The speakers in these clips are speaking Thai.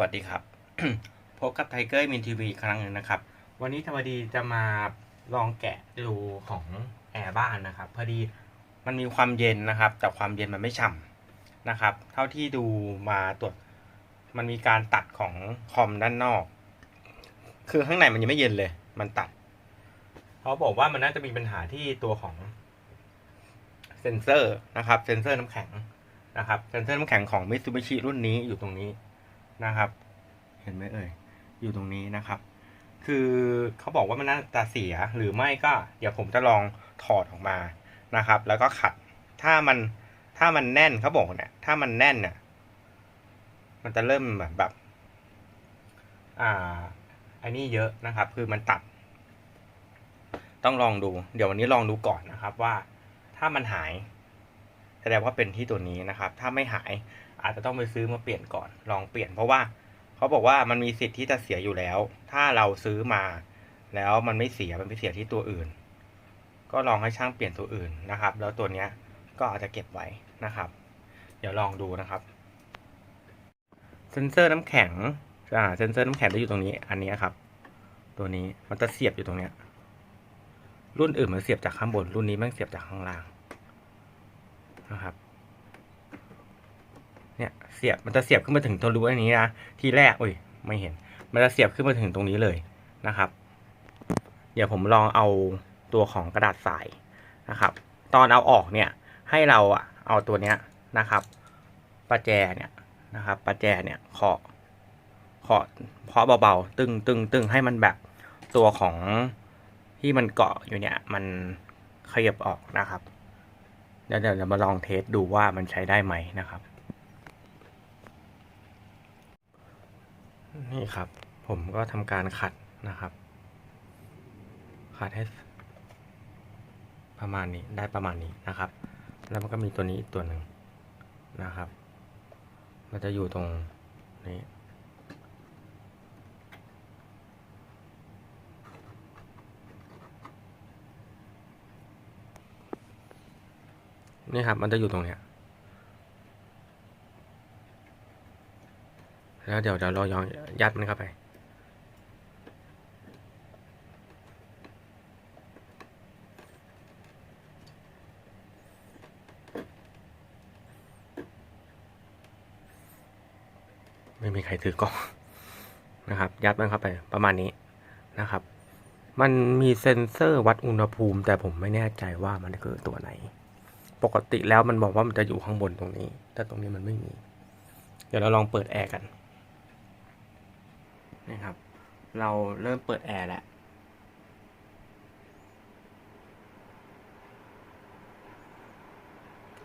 วัสดีครับ พบกับไทเกอร์มินทีวีครั้งหนึ่งนะครับ วันนี้ธรรมดีจะมาลองแกะดูของแอร์บ้านนะครับ พอดีมันมีความเย็นนะครับ แต่ความเย็นมันไม่ฉ่ำนะครับ เท่าที่ดูมาตรวจมันมีการตัดของคอมด้านนอก คือข้างในมันยังไม่เย็นเลย มันตัดเขาบอกว่ามันน่าจะมีปัญหาที่ตัวของเซนเซอร์นะครับ เซนเซอร์น้ำแข็งนะครับ เซนเซอร์น้ำแข็งของ Mitsubishi รุ่นนี้อยู่ตรงนี้ นะครับ เห็นไหมเอ่ย อยู่ตรงนี้นะครับ คือเขาบอกว่ามันน่าจะเสียหรือไม่ก็ เดี๋ยวผมจะลองถอดออกมานะครับ แล้วก็ขัด ถ้ามันถ้ามันแน่นเขาบอกเนี่ย ถ้ามันแน่นเนี่ย มันจะเริ่มแบบแบบ อ่า อันนี้เยอะนะครับ คือมันตัด ต้องลองดู เดี๋ยววันนี้ลองดูก่อนนะครับว่า ถ้ามันหายแสดงว่าเป็นที่ตัวนี้นะครับ ถ้าไม่หาย อาจจะต้องไปซื้อมาเปลี่ยนก่อน ลองเปลี่ยนเพราะว่าเขาบอกว่ามันมีสิทธิ์ที่จะเสียอยู่แล้ว ถ้าเราซื้อมา แล้วมันไม่เสียมันไปเสียที่ตัวอื่น ก็ลองให้ช่างเปลี่ยนตัวอื่นนะครับ แล้วตัวเนี้ยก็อาจจะเก็บไว้นะครับ เดี๋ยวลองดูนะครับ เซนเซอร์น้ำแข็งอ่าเซนเซอร์น้ำแข็งจะอยู่ตรงนี้ อันนี้ครับ ตัวนี้มันจะเสียบอยู่ตรงเนี้ย รุ่นอื่นมันเสียบจากข้างบน รุ่นนี้มันเสียบจากข้างล่างนะครับ เนี่ยเสียบมันจะเสียบขึ้นมาถึงตัวรูอันนี้นะทีแรกอุ้ยไม่เห็น มันจะเสียบขึ้นมาถึงตรงนี้เลยนะครับ เดี๋ยวผมลองเอาตัวของกระดาษทรายนะครับ ตอนเอาออกเนี่ยให้เราอะเอาตัวเนี้ยนะครับประแจเนี่ยนะครับประแจเนี่ยเคาะเคาะเคาะเบาๆตึงตึงตึงให้มันแบบตัวของที่มันเกาะอยู่เนี่ย มันขยับออกนะครับ เดี๋ยวเดี๋ยวมาลองเทสดูว่ามันใช้ได้ไหมนะครับ นี่ครับ ผมก็ทำการขัดนะครับ ขัดให้ประมาณนี้ได้ประมาณนี้นะครับ แล้วมันก็มีตัวนี้อีกตัวหนึ่งนะครับ มันจะอยู่ตรงนี้นี่ครับ มันจะอยู่ตรงเนี้ย แล้วเดี๋ยวเดี๋ยวเรายองยัดมันเข้าไป ไม่มีใครถือกล้องนะครับ ยัดมันเข้าไปประมาณนี้นะครับ มันมีเซ็นเซอร์วัดอุณหภูมิ แต่ผมไม่แน่ใจว่ามันคือตัวไหน ปกติแล้วมันบอกว่ามันจะอยู่ข้างบนตรงนี้ แต่ตรงนี้มันไม่มี เดี๋ยวเราลองเปิดแอร์กัน นี่ครับ เราเริ่มเปิดแอร์แล้ว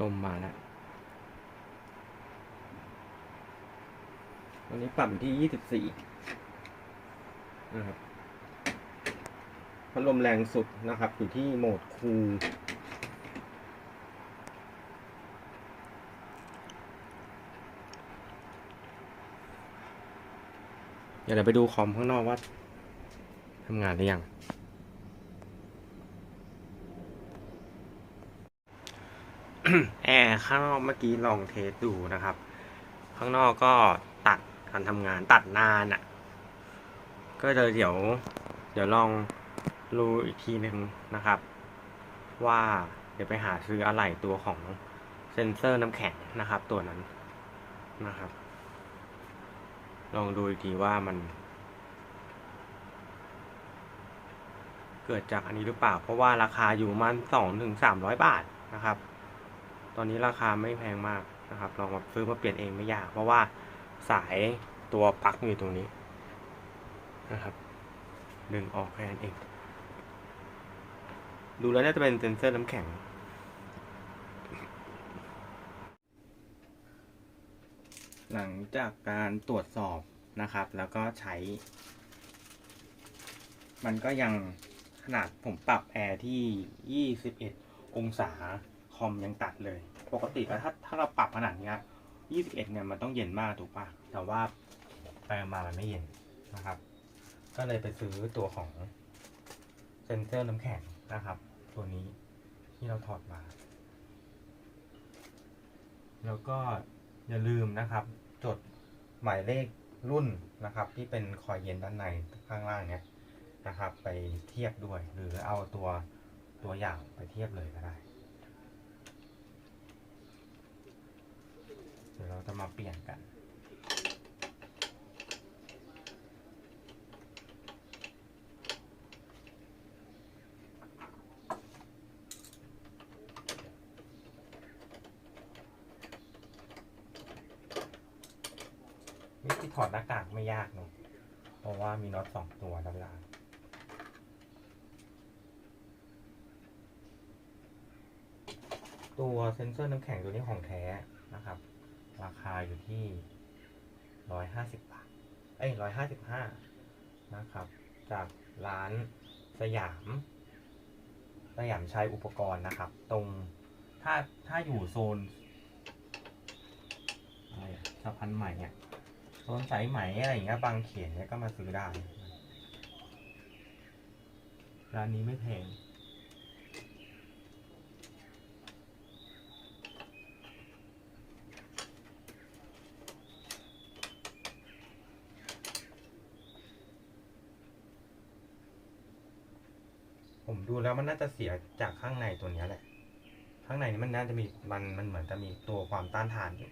ลมมาแล้ววันนี้ปรับที่ยี่สิบสี่นะครับพัดลมแรงสุดนะครับ อยู่ที่โหมดคูล เดี๋ยวเราไปดูคอมข้างนอกว่าทำงานหรือยัง แอร์ข้างนอกเมื่อกี้ลองเทสดูนะครับ ข้างนอกก็ตัดการทำงานตัดนานอะ่ะ ก็เลยเดี๋ยว เดี๋ยวลองดูอีกทีหนึ่งนะครับ ว่าเดี๋ยวไปหาซื้ออะไหล่ตัวของเซนเซอร์น้ำแข็งนะครับ ตัวนั้นนะครับ ลองดูอีกทีว่ามัน เกิดจากอันนี้หรือเปล่า เพราะว่าราคาอยู่มาณสองถึงสามร้อยบาทนะครับ ตอนนี้ราคาไม่แพงมากนะครับ ลองมาซื้อมาเปลี่ยนเองไม่ยาก เพราะว่าสายตัวปลั๊กอยู่ตรงนี้นะครับ ดึงออกแค่นั้นเอง ดูแล้วน่าจะเป็นเซนเซอร์น้ำแข็งหลังจากการตรวจสอบ นะครับ แล้วก็ใช้ มันก็ยังขนาดผมปรับแอร์ที่ 21 องศาคอมยังตัดเลย ปกติแล้วถ้าถ้าเราปรับขนาดนี้ย21เนี่ยมันต้องเย็นมากถูกปะแต่ว่าไปมามันไม่เย็นนะครับ ก็เลยไปซื้อตัวของเซนเซอร์น้ำแข็งนะครับ ตัวนี้ที่เราถอดมา แล้วก็อย่าลืมนะครับ จดหมายเลข รุ่นนะครับที่เป็นคอยเย็นด้านในข้างล่างเนี้ยนะครับ ไปเทียบด้วย หรือเอาตัวตัวอย่างไปเทียบเลยก็ได้ เดี๋ยวเราจะมาเปลี่ยนกัน วิธี ถอดหน้ากากไม่ยากเนอะเพราะว่ามีน็อตสองตัวด้านล่างตัวเซนเซอร์น้ำแข็งตัวนี้ของแท้นะครับ ราคาอยู่ที่ร้อยห้าสิบบาท เอ้ยร้อยห้าสิบห้านะครับ จากร้านสยาม สยามชัยอุปกรณ์นะครับ ตรงถ้าถ้าอยู่โซนอะไรสะพานใหม่เนี่ย โซนสายไหมอะไรอย่างเงี้ยบางเขียนเนี่ยก็มาซื้อได้ ร้านนี้ไม่แพงผมดูแล้วมันน่าจะเสียจากข้างในตัวเนี้ยแหละ ข้างในนี้มันน่าจะมีมันมันเหมือนจะมีตัวความต้านทานอยู่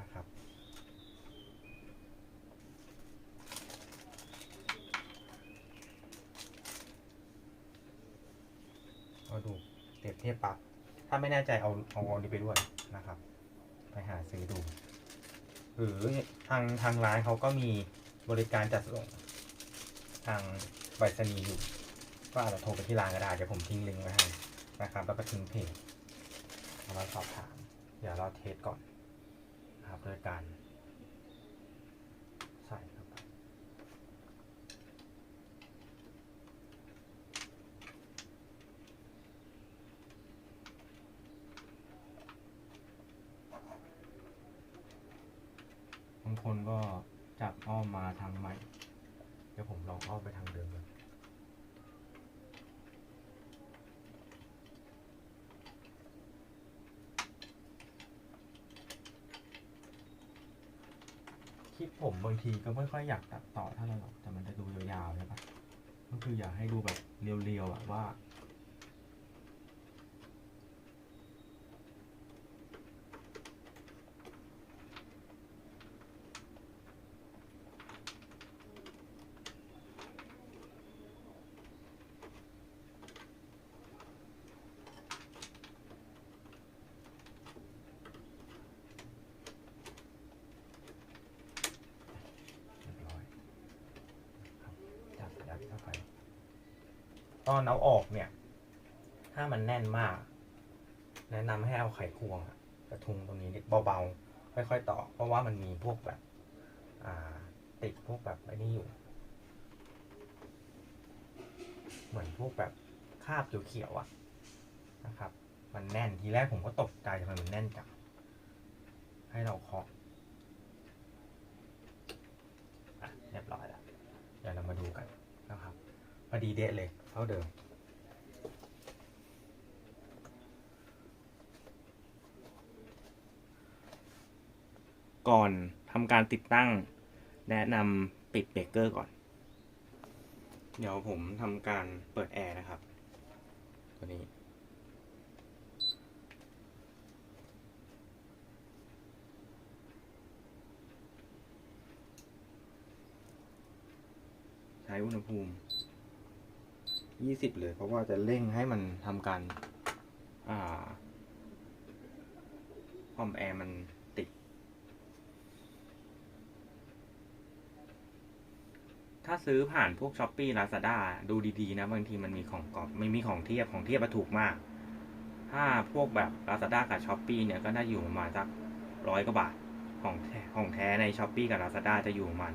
นะครับ เอาดู เทียบปรับถ้าไม่แน่ใจเอาเอาอันนี้ไปด้วยนะครับ ไปหาซื้อดู หรือทางทางร้านเขาก็มีบริการจัดส่งทางไปรษณีย์อยู่ ก็อาจจะโทรไปที่ร้านก็ได้เดี๋ยวผมทิ้งลิงก์ไว้ให้นะครับแล้วก็ทิ้งเพจเอามาสอบถาม เดี๋ยวเราเทสก่อนนะครับโดยการใส่เข้าไป บางคนก็จับอ้อมมาทางใหม่ เดี๋ยวผมลองอ้อม ไปทางเดิมเลยคลิปผมบางทีก็ไม่ค่อยอยากตัดต่อเท่าไหร่หรอกแต่มันจะดูยาวๆใช่ปะก็คืออยากให้ดูแบบเรียวๆอะว่า เรียบร้อยครับจับยัดเข้าไป ตอนเอาออกเนี่ย ถ้ามันแน่นมาก แนะนำให้เอาไขควงกระทุงตรงนี้เบาๆค่อยๆต่อ เพราะว่ามันมีพวกแบบอ่าติดพวกแบบไอ้นี่อยู่ เหมือนพวกแบบคาบเขียวๆอะนะครับ มันแน่นทีแรกผมก็ตกใจทำไมมันแน่นจังให้เราเคาะอะเรียบร้อยแล้วเดี๋ยวเรามาดูกันนะครับพอดีเดะเลย เท่าเดิม ก่อนทำการติดตั้ง แนะนำปิดเบรกเกอร์ก่อน เดี๋ยวผมทำการเปิดแอร์นะครับ ตัวนี้ใช้อุณหภูมิ 20 เลย เพราะว่าจะเร่งให้มันทำการอ่าความแอร์มันติด ถ้าซื้อผ่านพวกช้อปปี้ลาซาด้าดูดีๆ นะ บางทีมันมีของกรอบไม่มีของเทียบของเทียบมาถูกมาก ถ้าพวกแบบลาซาด้ากับช้อปปี้เนี่ยก็น่าอยู่ประมาณสักร้อยกว่าบาทของแท้ของแท้ในช้อปปี้กับลาซาด้าจะอยู่ประมาณ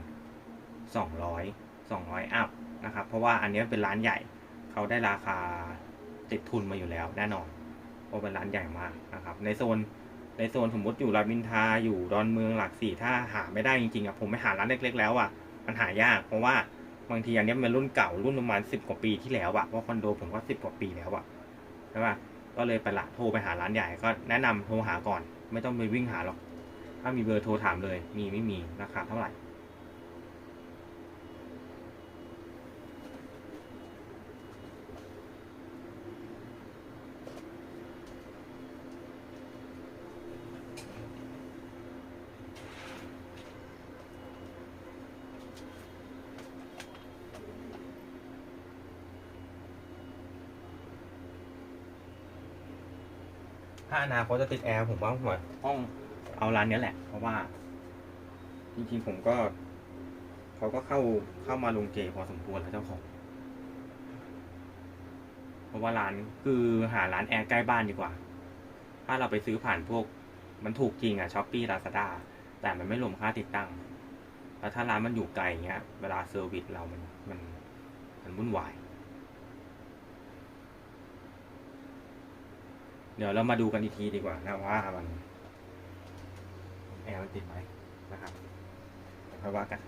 สองร้อยสองร้อยอัพนะครับ เพราะว่าอันนี้เป็นร้านใหญ่ เขาได้ราคาติดทุนมาอยู่แล้วแน่นอนเพราะเป็นร้านใหญ่มากนะครับ ในโซนในโซนสมมติอยู่รามอินทาอยู่ดอนเมืองหลักสี่ถ้าหาไม่ได้จริงๆอะผมไปหาร้านเล็ก ๆ แล้วอะมันหายาก เพราะว่าบางทีอันนี้ยมันรุ่นเก่ารุ่นประมาณสิบกว่าปีที่แล้วอะเพราะคอนโดผมก็สิบกว่าปีแล้วอะใช่ป่ะก็เลยไปละโทรไปหาร้านใหญ่ก็แนะนำโทรหาก่อน ไม่ต้องไปวิ่งหาหรอก ถ้ามีเบอร์โทรถามเลย มีไม่มีราคาเท่าไหร่ ถ้าอนาคตจะติดแอร์ผมว่าหัวต้องเอาร้านเนี้ยแหละ เพราะว่า จริงๆผมก็ เขาก็เข้าเข้ามาลงเจพอสมควรแล้วเจ้าของเพราะว่าร้านคือหาร้านแอร์ใกล้บ้านดีกว่า ถ้าเราไปซื้อผ่านพวก มันถูกจริงอะช้อปปี้ลาซาด้าแต่มันไม่รวมค่าติดตั้งแล้วถ้าร้านมันอยู่ไกลอย่างเงี้ย เวลาเซอร์วิสเรามันมันมันวุ่นวาย เดี๋ยวเรามาดูกันอีกทีดีกว่านะว่ามันแอร์มันติดไหมนะครับเดี๋ยวค่อยว่ากัน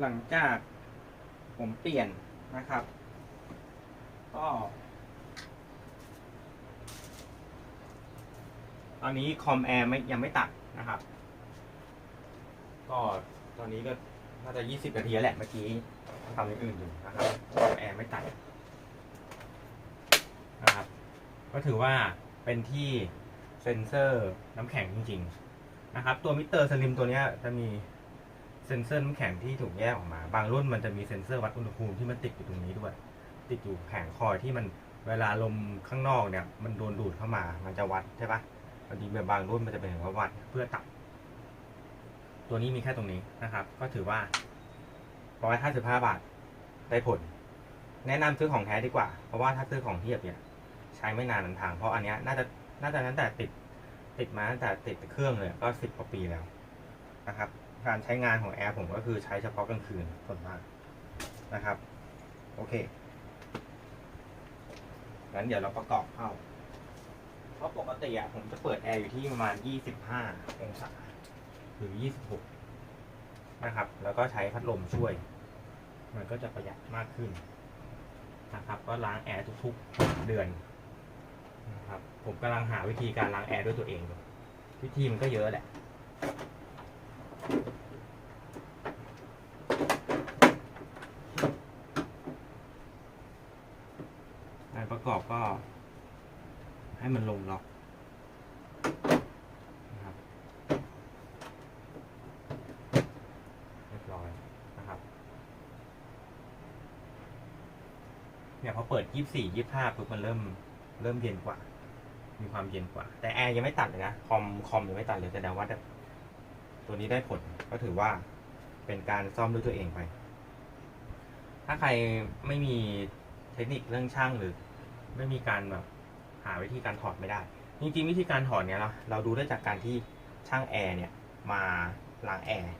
หลังจากผมเปลี่ยนนะครับ ก็ตอนนี้คอมแอร์ไม่ยังไม่ตัดนะครับ ก็ตอนนี้ก็น่าจะยี่สิบนาทีแล้วแหละเมื่อกี้ทำอย่างอื่นอยู่นะครับคอมแอร์ไม่ตัดนะครับ ก็ถือว่าเป็นที่เซ็นเซอร์น้ำแข็งจริง ๆ นะครับ ตัวมิเตอร์สลิมตัวนี้จะมีเซ็นเซอร์น้ำแข็งที่ถูกแยกออกมา บางรุ่นมันจะมีเซ็นเซอร์วัดอุณหภูมิที่มันติดอยู่ตรงนี้ด้วย ติดอยู่แผงคอยที่มันเวลาลมข้างนอกเนี่ย มันโดนดูดเข้ามา มันจะวัดใช่ปะบางทีบางรุ่นมันจะเป็นอย่างว่าวัดเพื่อตัด ตัวนี้มีแค่ตรงนี้นะครับ ก็ถือว่าร้อยห้าสิบห้าบาทได้ผล แนะนำซื้อของแท้ดีกว่า เพราะว่าถ้าซื้อของเทียบเนี่ย ใช้ไม่นานนันทาง เพราะอันเนี้ยน่าจะน่าจะตั้งแต่ติดติดมาตั้งแต่ติดเครื่องเลยก็สิบกว่าปีแล้วนะครับ การใช้งานของแอร์ผมก็คือใช้เฉพาะกลางคืนส่วนมากนะครับ โอเคงั้นเดี๋ยวเราประกอบเข้า เพราะปกติอะผมจะเปิดแอร์อยู่ที่ประมาณ 25 องศาหรือ 26 นะครับ แล้วก็ใช้พัดลมช่วย มันก็จะประหยัดมากขึ้นนะครับ ก็ล้างแอร์ทุกๆ เดือน นะครับผมกำลังหาวิธีการล้างแอร์ด้วยตัวเองอยู่วิธีมันก็เยอะแหละ การประกอบก็ ให้มันลงล็อกนะครับเรียบร้อยนะครับ เนี่ยพอเปิดยี่สี่ยี่ห้าปุ๊บมันเริ่ม เริ่มเย็นกว่า มีความเย็นกว่า แต่แอร์ยังไม่ตัดเลยนะคอมคอมยังไม่ตัดเลยแสดงว่าตัวนี้ได้ผลก็ถือว่าเป็นการซ่อมด้วยตัวเองไป ถ้าใครไม่มีเทคนิคเรื่องช่างหรือ ไม่มีการแบบหาวิธีการถอดไม่ได้ จริงๆวิธีการถอดเนี่ยเราเราดูได้จากการที่ช่างแอร์เนี่ยมาล้างแอร์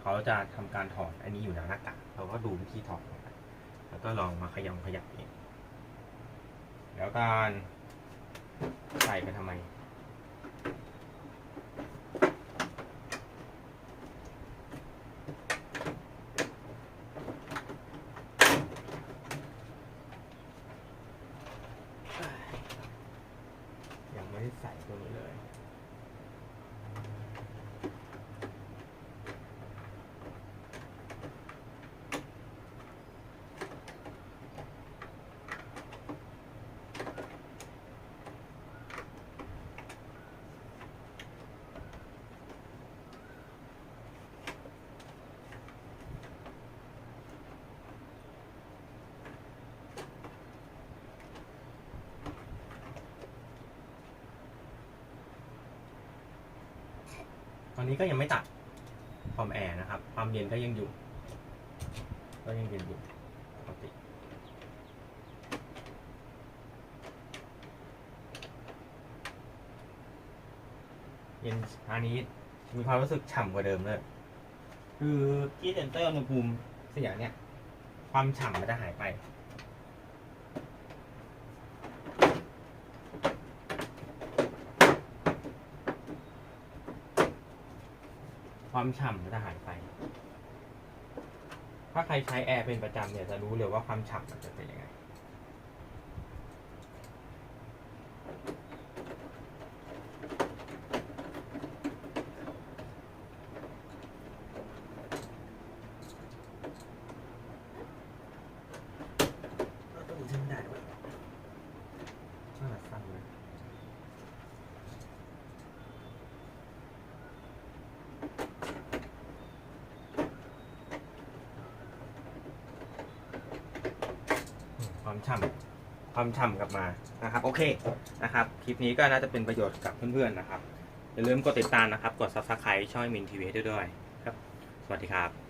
เขาจะทำการถอดอันนี้อยู่แล้วหน้ากากเราก็ดูวิธีถอดแล้วก็ลองมาขยำขยับเอง แล้วการใส่ไปทำไม ยังไม่ได้ใส่ตัวนี้เลย ต อนนี้ก็ยังไม่ตัดความแอร์นะครับ ความเย็นก็ยังอยู่ ก็ยังเย็นอยู่ปกติเย็นอันนี้มีความรู้สึกฉ่ำกว่าเดิมเลย คือที่เซนเตอร์อุณหภูมิเสียเนี่ย ความฉ่ำมันจะหายไป ความฉ่ำก็จะหายไป ถ้าใครใช้แอร์เป็นประจำเนี่ยจะรู้เลยว่าความฉ่ำมันจะเป็นยังไงดูที่ไม่ได้ด้วย น่าจะสั้นเลยอืมความ ฉ่ำความฉ่ำกลับมานะครับ โอเคนะครับ คลิปนี้ก็น่าจะเป็นประโยชน์กับเพื่อนๆนะครับ อย่าลืมกดติดตามนะครับ กด subscribe ช่องมินทีวีด้วยครับ สวัสดีครับ